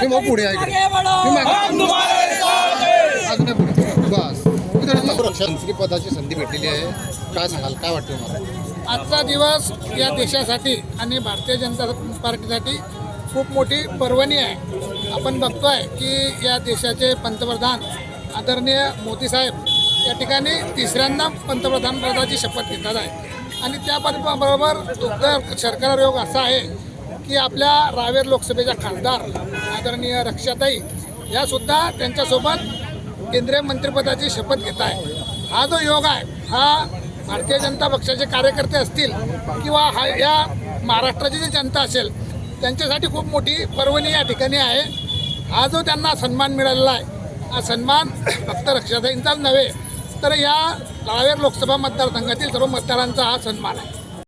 पुढे आहे इकडे. तुम्ही मागे- अजून पुढे. बस. पदाची संधी भेटलेली आहे. काय सांगाल? काय वाटतं मला आजचा दिवस या देशासाठी आणि भारतीय जनता पार्टीसाठी खूप मोठी पर्वणी आहे. आपण बघतोय की या देशाचे पंतप्रधान आदरणीय मोदी साहेब या ठिकाणी तिसऱ्यांदा पंतप्रधान पदाची शपथ घेतात आहे. आणि त्या पद- बरोबर दुग्ध शर्करा योग असा आहे की आपल्या रावेर लोकसभेच्या खासदार आदरणीय रक्षाताई यासुद्धा त्यांच्यासोबत केंद्रीय मंत्रिपदाची शपथ घेत आहे. हा जो योग आहे हा भारतीय जनता पक्षाचे कार्यकर्ते असतील किंवा हा या महाराष्ट्राची जी जनता असेल त्यांच्यासाठी खूप मोठी पर्वणी या ठिकाणी आहे. हा जो त्यांना सन्मान मिळालेला आहे हा सन्मान फक्त रक्षाताईंचाच नव्हे तर या रावेर लोकसभा मतदारसंघातील सर्व मतदारांचा हा सन्मान आहे.